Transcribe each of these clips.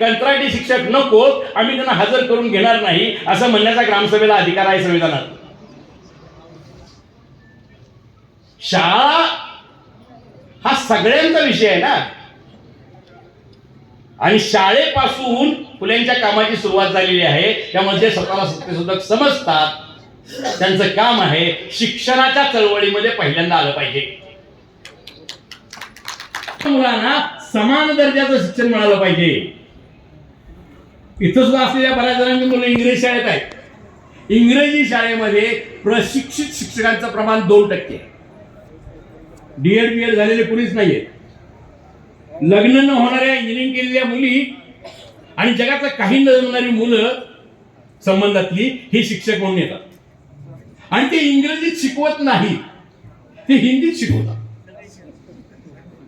कंत्राटी शिक्षक नको आम्ही त्यांना हजर करून घेणार नाही असं म्हणण्याचा ग्रामसभेला अधिकार आहे संविधानात. शाळा हा सगळ्यांचा विषय आहे ना. आणि शाळेपासून फुलेंच्या कामाची सुरुवात झालेली आहे त्यामध्ये स्वतःला सत्यशोधक समजतात. त्यांचं काम आहे शिक्षणाच्या चळवळीमध्ये पहिल्यांदा आलं पाहिजे. मुलांना समान दर्जाचं शिक्षण मिळालं पाहिजे. इथं सुद्धा असलेल्या बऱ्याच जणांची मुलं इंग्रजी शाळेत आहेत. इंग्रजी शाळेमध्ये प्रशिक्षित शिक्षकांचं प्रमाण दोन टक्के डीएड बी एड झालेले कुणीच आहेत लग्न न होणाऱ्या इंजिनिअरिंग केलेल्या मुली आणि जगातलं काही न जमणारी मुलं संबंधातली हे शिक्षक म्हणून येतात. आणि ते इंग्रजीत शिकवत नाही ते हिंदीत शिकवतात.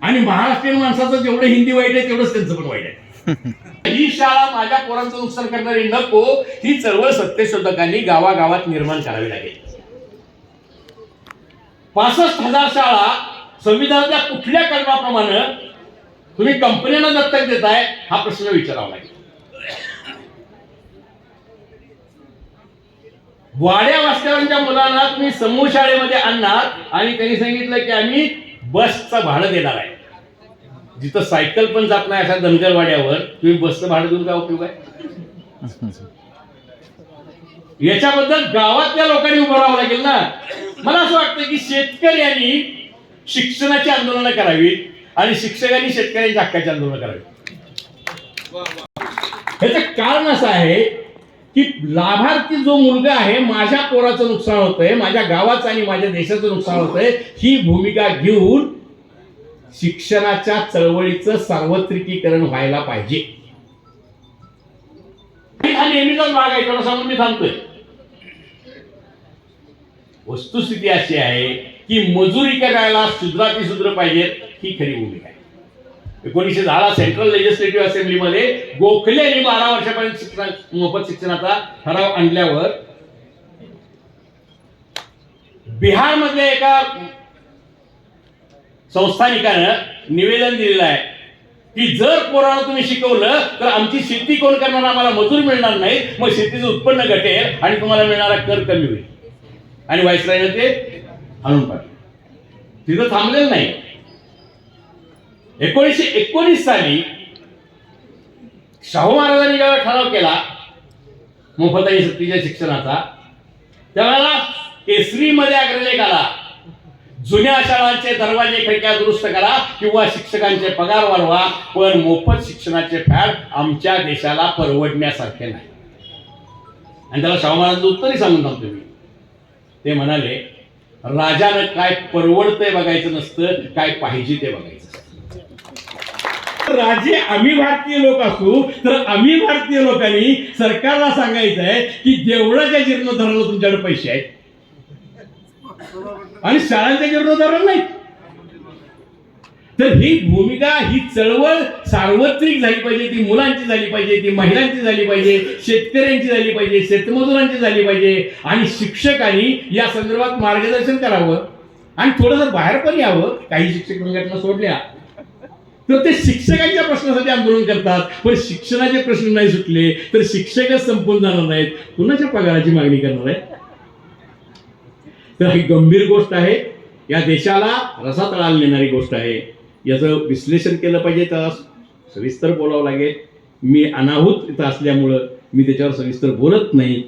आणि महाराष्ट्रीयन माणसाचं जेवढं हिंदी वाईट आहे तेवढंच त्यांचं पण वाईट आहे. ही शाळा माझ्या पोरांचं नुकसान करणारी नको ही चळवळ सत्यशोधकांनी गावागावात निर्माण करावी लागेल. पासष्ट हजार शाळा संविधानाच्या कुठल्या कलमाप्रमाणे तुम्ही कंपन्यांना दत्तक देताय हा प्रश्न विचारावा लागेल. वाड्या वास्तवांच्या मुलांना तुम्ही समूह शाळेमध्ये आणणार आणि त्यांनी सांगितलं की आम्ही बसचं भाडं देणार आहे. जिथं सायकल पण जात नाही अशा धनगरवाड्यावर तुम्ही बसचं भाडं देऊन काय उपयोग आहे? याच्याबद्दल गावातल्या लोकांनी उभं राहावं लागेल ना. मला असं वाटतं की शेतकऱ्यांनी शिक्षणाची आंदोलनं करावीत आणि शिक्षकांनी शेतकऱ्यांच्या हक्काची आंदोलनं करावीत ह्याचं कारण असं आहे की लाभार्थी जो मुलगा आहे माझ्या पोराचं नुकसान होतंय माझ्या गावाचं आणि माझ्या देशाचं नुकसान होतंय ही भूमिका घेऊन शिक्षणाच्या चळवळीचं सार्वत्रिकीकरण व्हायला पाहिजे. हा नेहमीचाच भाग आहे त्याला सांगून मी थांबतोय. वस्तुस्थिती अशी आहे की मजुरी करायला शूद्राती शूद्र पाहिजेत ही खरी भूमिका आहे. एकोणीसशे दहा सेंट्रल लेजिस्लेटिव्ह असेंब्लीमध्ये गोखले यांनी बारा वर्षापर्यंत शिक्षण मोफत शिक्षणाचा ठराव आणल्यावर बिहारमधल्या एका संस्थानिकानं निवेदन दिलेलं आहे की जर पोराला तुम्ही शिकवलं तर आमची शेती कोण करणार? आम्हाला मजूर मिळणार नाही मग शेतीचं उत्पन्न घटेल आणि तुम्हाला मिळणारा कर कमी होईल. आणि व्हायसरायनं ते आणून पाठवलं तिथं थांबलेलं नाही. एकोणीसशे एकोणीस साली शाहू महाराजांनी जेव्हा ठराव केला मोफत आणि सक्तीच्या शिक्षणाचा त्यावेळेला केसरीमध्ये अग्रलेख आला. जुन्या शाळांचे दरवाजे खिडक्या दुरुस्त करा किंवा शिक्षकांचे पगार वाढवा पण मोफत शिक्षणाचे फॅड आमच्या देशाला परवडण्यासारखे नाही. आणि त्याला शाहू महाराजांचं उत्तरही सांगून सांगतो मी. ते म्हणाले राजानं काय परवडतंय बघायचं नसतं काय पाहिजे ते बघायचं राजे आम्ही भारतीय लोक असू तर आम्ही भारतीय लोकांनी सरकारला सांगायचं आहे की जीर्ण धरलं तुमच्याकडे पैसे आहेत आणि शाळांच्या जीर्णोद्धाराला नाही तर ही भूमिका ही चळवळ सार्वत्रिक झाली पाहिजे ती मुलांची झाली पाहिजे ती महिलांची झाली पाहिजे शेतकऱ्यांची झाली पाहिजे शेतमजुरांची झाली पाहिजे. आणि शिक्षकांनी या संदर्भात मार्गदर्शन करावं आणि थोडंसं बाहेर पण यावं काही शिक्षक संघटना सोडल्या तर ते शिक्षकांच्या प्रश्नासाठी आंदोलन करतात. पण शिक्षणाचे प्रश्न नाही सुटले तर शिक्षकच संपून जाणार नाहीत. कुणाच्या पगाराची मागणी करणार आहे तर ही गंभीर गोष्ट आहे. या देशाला रसातळाला नेणारी गोष्ट आहे. याचं विश्लेषण केलं पाहिजे त्याला. सविस्तर बोलावं लागेल. मी अनाहूत इथं असल्यामुळं मी त्याच्यावर सविस्तर बोलत नाही.